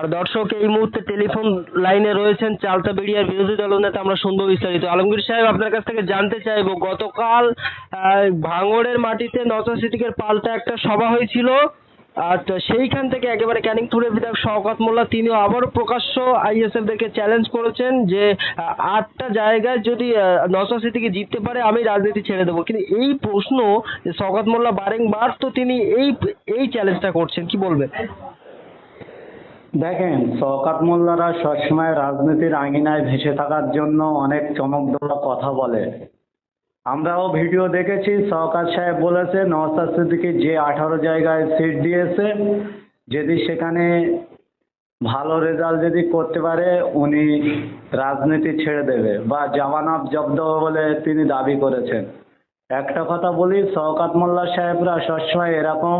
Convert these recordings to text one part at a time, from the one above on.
আর দর্শক, এই মুহূর্তে টেলিফোন লাইনে রয়েছেন চালতা বেরিয়ার বিরোধী দলনেতা আমরা শুনব বিস্তারিত। আলমগীর সাহেব, আপনার কাছ থেকে জানতে চাইব, গতকাল ভাঙড়ের মাটিতে নজর সিদ্দিকের পাল্টা একটা সভা হয়েছিল, আর সেইখান থেকে একেবারে ক্যানিং ক্যানিংপুরের বিধায়ক শওকত মোল্লা, তিনিও আবারও প্রকাশ্য আইএসএফ দেরকে চ্যালেঞ্জ করেছেন যে আটটা জায়গায় যদি নজর সিদ্দিকি জিততে পারে, আমি রাজনীতি ছেড়ে দেবো। কিন্তু এই প্রশ্ন শওকত মোল্লা বারেংবার, তো তিনি এই এই চ্যালেঞ্জটা করছেন, কি বলবেন? দেখেন, শওকাত মোল্লারা সবসময় রাজনীতির আঙিনায় ভেসে থাকার জন্য অনেক চমক দেওয়া কথা বলে। আমরাও ভিডিও দেখেছি, শওকাত সাহেব বলেছে নওসাদ সিদ্দিকি যে আঠারো জায়গায় সিট দিয়েছে, যদি সেখানে ভালো রেজাল্ট যদি করতে পারে, উনি রাজনীতি ছেড়ে দেবে বা জামানত জব্দ বলে তিনি দাবি করেছেন। একটা কথা বলি, শওকাত মোল্লা সাহেবরা সবসময় এরকম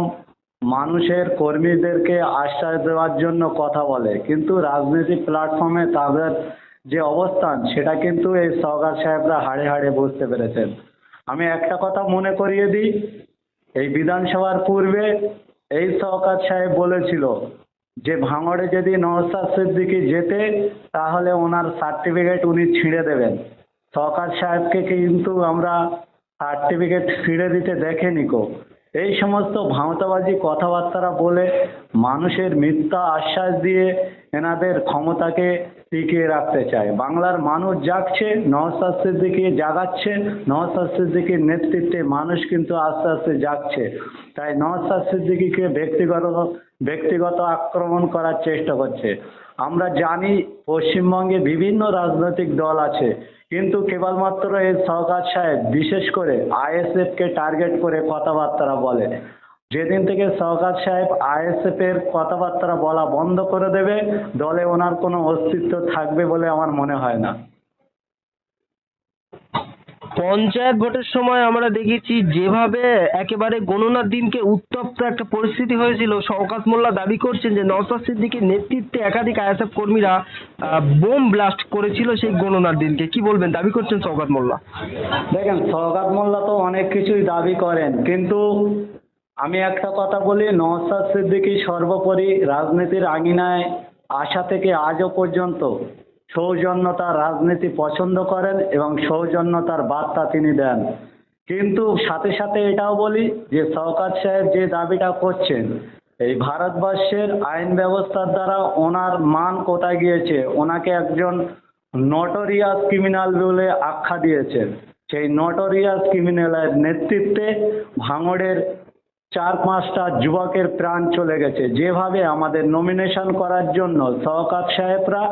মানুষের কর্মীদেরকে আশ্বাস দেওয়ার জন্য কথা বলে, কিন্তু রাজনৈতিক প্ল্যাটফর্মে তাদের যে অবস্থান, সেটা কিন্তু এই সওগাত সাহেবরা হাড়ে হাড়ে বুঝতে পেরেছেন। আমি একটা কথা মনে করিয়ে দিই, এই বিধানসভার পূর্বে এই সওকাত সাহেব বলেছিল যে ভাঙড়ে যদি নওসাদ সিদ্দিকি যেতে, তাহলে ওনার সার্টিফিকেট উনি ছিঁড়ে দেবেন। সওকাত সাহেবকে কিন্তু আমরা সার্টিফিকেট ছিঁড়ে দিতে দেখেনি কো এই সমস্ত ভাঁওতাবাজি কথাবার্তারা বলে মানুষের মিথ্যা আশ্বাস দিয়ে এনাদের ক্ষমতাকে টিকিয়ে রাখতে চায়। বাংলার মানুষ জাগছে নহস্বাস্থ্যের দিকে জাগাচ্ছে নহস্বাস্থ্যের দিকে নেতৃত্বে মানুষ কিন্তু আস্তে আস্তে জাগছে। তাই নওসাদ সিদ্দিকিকে ব্যক্তিগত ব্যক্তিগত আক্রমণ করার চেষ্টা করছে। আমরা জানি পশ্চিমবঙ্গে বিভিন্ন রাজনৈতিক দল আছে, কিন্তু কেবলমাত্র এই সরকার সাহেব, বিশেষ করে আইএসএফকে টার্গেট করে কথাবার্তা বলে। যেদিন থেকে সরকার সাহেব আইএসএফ এর কথাবার্তা বলা বন্ধ করে দেবে, দলে ওনার কোনো অস্তিত্ব থাকবে বলে আমার মনে হয় না। পঞ্চায়েত ভোটের সময় আমরা দেখেছি যেভাবে একেবারে গণনার দিনকে উত্তপ্ত একটা পরিস্থিতি হয়েছিল। শওকাত মোল্লা দাবি করছেন যে নওসাদ সিদ্দিকীর নেতৃত্বে একাধিক আইএসএফ কর্মীরা বোম ব্লাস্ট করেছিল সেই গণনার দিনকে। কি বলবেন? দাবি করছেন শওকাত মোল্লা। দেখেন সৌগাত মোল্লা তো অনেক কিছুই দাবি করেন, কিন্তু আমি একটা কথা বলি নওসাদ সিদ্দিকী সর্বোপরি রাজনীতির আঙিনায় আসা থেকে আজও পর্যন্ত সৌজন্যতার রাজনীতি পছন্দ করেন এবং সৌজন্যতার বার্তা তিনি দেন। কিন্তু সাথে সাথে এটাও বলি যে শওকাত সাহেব যে দাবিটা করছেন, এই ভারতবর্ষের আইন ব্যবস্থার দ্বারা ওনার মান কোথায় গিয়েছে? ওনাকে একজন নটোরিয়াস ক্রিমিনাল বলে আখ্যা দিয়েছেন। সেই নটোরিয়াস ক্রিমিনালের নেতৃত্বে ভাঙড়ের চার পাঁচটা যুবকের প্রাণ চলে গেছে। যেভাবে আমাদের নমিনেশন করার জন্য শওকাত সাহেবরা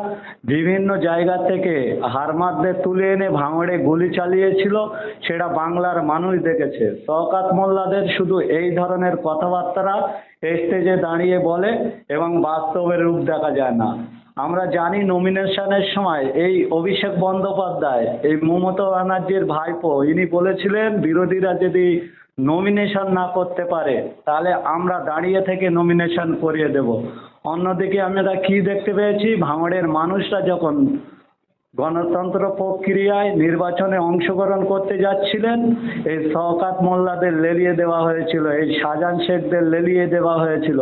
বিভিন্ন জায়গা থেকে হারমাদদের তুলে এনে ভাঙড়ে গুলি চালিয়েছিল, সেটা বাংলার মানুষ দেখেছে। শওকাত মোল্লাদের শুধু এই ধরনের কথাবার্তা স্টেজে দাঁড়িয়ে বলে এবং বাস্তবের রূপ দেখা যায় না। আমরা জানি নমিনেশনের সময় এই অভিষেক বন্দ্যোপাধ্যায়, এই মমতা ব্যানার্জির ভাইপো, ইনি বলেছিলেন, বিরোধীরা যদি নমিনেশন না করতে পারে, তাহলে আমরা দাঁড়িয়ে থেকে নমিনেশন করিয়ে দেব। অন্যদিকে আমরা কি দেখতে পেয়েছি? ভাঙড়ের মানুষরা যখন গণতন্ত্র প্রক্রিয়ায় নির্বাচনে অংশগ্রহণ করতে যাচ্ছিলেন। এই শওকাত মোল্লাদের লেলিয়ে দেওয়া হয়েছিল, এই শাহজাহান শেখদের লেলিয়ে দেওয়া হয়েছিল।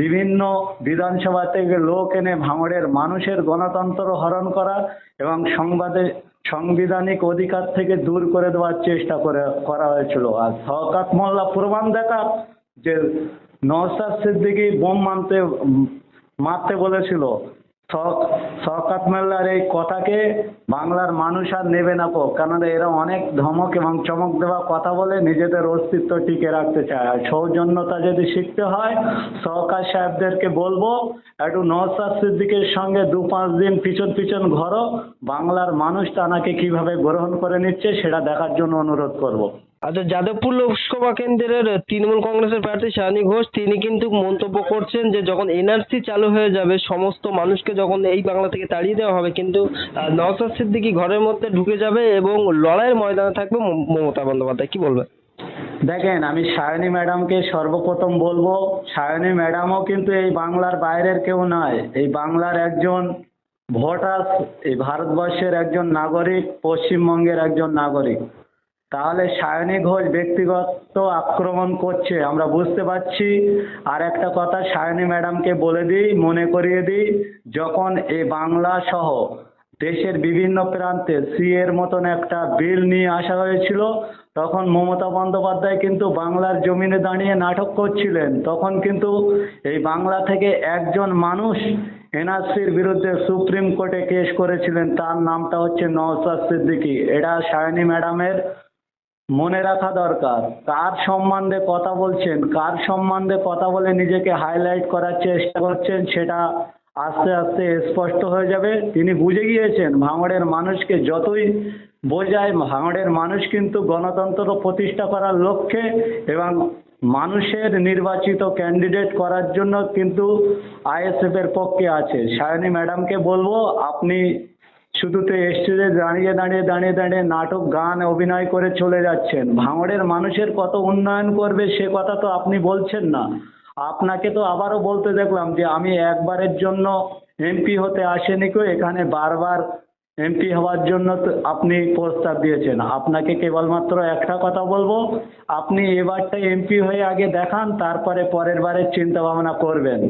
বিভিন্ন বিধানসভা থেকে লোক এনে ভাঙড়ের মানুষের গণতন্ত্র হরণ করা এবং সংবাদে সাংবিধানিক অধিকার থেকে দূর করে দেওয়ার চেষ্টা করে, করা হয়েছিল। আর শওকাত মোল্লা প্রমাণ দেখা যে নওসাদ সিদ্দিকী বোম মানতে মারতে বলেছিল শওকাত মোল্লার এই কথাকে বাংলার মানুষ আর নেবে না কো, কেননা এরা অনেক ধমক এবং চমক দেওয়া কথা বলে নিজেদের অস্তিত্ব টিকে রাখতে চায় আর সৌজন্যতা যদি শিখতে হয় সরকার সাহেবদেরকে বলব, একটু নওসাদ সিদ্দিকের সঙ্গে দু পাঁচ দিন পিছন পিছন ঘরো, বাংলার মানুষ তানাকে কীভাবে গ্রহণ করে নিচ্ছে সেটা দেখার জন্য অনুরোধ করব। আচ্ছা যাদবপুর লোকসভা কেন্দ্রের তৃণমূল কংগ্রেসের প্রার্থী শানি ঘোষ তিনি কিন্তু মন্তব্য করছেন যে যখন এনআরসি চালু হয়ে যাবে সমস্ত মানুষকে যখন এই বাংলা থেকে তাড়িয়ে দেওয়া হবে কিন্তু আহ, নওশাদ সিদ্দিকী ঘরের মধ্যে ঢুকে যাবে এবং লড়াইয়ের ময়দানে থাকবে মম- মমতা বন্দ্যোপাধ্যায়। কি বলবেন? দেখেন আমি সায়নী ম্যাডামকে সর্বপ্রথম বলব সায়নী ম্যাডামও কিন্তু এই বাংলার বাইরের কেউ নয়। এই বাংলার একজন ভোটার এই ভারতবর্ষের একজন নাগরিক পশ্চিমবঙ্গের একজন নাগরিক। তাহলে সায়নী ঘোষ ব্যক্তিগত আক্রমণ করছে, আমরা বুঝতে পারছি। আর একটা কথা সায়নী ম্যাডামকে বলে দিই, মনে করিয়ে দিই, যখন এ বাংলা সহ দেশের বিভিন্ন প্রান্তে সি এর মতন একটা বিল নিয়ে আসা হয়েছিল, তখন মমতা বন্দ্যোপাধ্যায় কিন্তু বাংলার জমিনে দাঁড়িয়ে নাটক করছিলেন। তখন কিন্তু এই বাংলা থেকে একজন মানুষ এনআরসির বিরুদ্ধে সুপ্রিম কোর্টে কেস করেছিলেন, তার নামটা হচ্ছে নওসাদ সিদ্দিকী। এটা সায়নী ম্যাডামের মনে রাখা দরকার। কার সম্বন্ধে কথা বলছেন, কার সম্বন্ধে কথা বলে নিজেকে হাইলাইট করার চেষ্টা করছেন সেটা আস্তে আস্তে স্পষ্ট হয়ে যাবে। তিনি বুঝে গিয়েছেন ভাঙড়ের মানুষকে যতই বোঝায়, ভাঙড়ের মানুষ কিন্তু গণতন্ত্র প্রতিষ্ঠা করার লক্ষ্যে এবং মানুষের নির্বাচিত ক্যান্ডিডেট করার জন্য কিন্তু আইএসএফ এর পক্ষে আছে। সায়নী ম্যাডামকে বলব, আপনি শুধু তো স্টেজে দাঁড়িয়ে দাঁড়িয়ে দাঁড়িয়ে দাঁড়িয়ে নাটক, গান, অভিনয় করে চলে যাচ্ছেন। ভাঙড়ের মানুষের কত উন্নয়ন করবে সে কথা তো আপনি বলছেন না। আপনাকে তো আবারও বলতে দেখলাম যে আমি একবারের জন্য এমপি হতে আসেনি কেউ, এখানে বারবার এমপি হওয়ার জন্য আপনি প্রস্তাব দিয়েছেন। আপনাকে কেবলমাত্র একটা কথা বলব, আপনি এবারটা এমপি হয়ে আগে দেখান, তারপরে পরের বারের চিন্তা ভাবনা করবেন।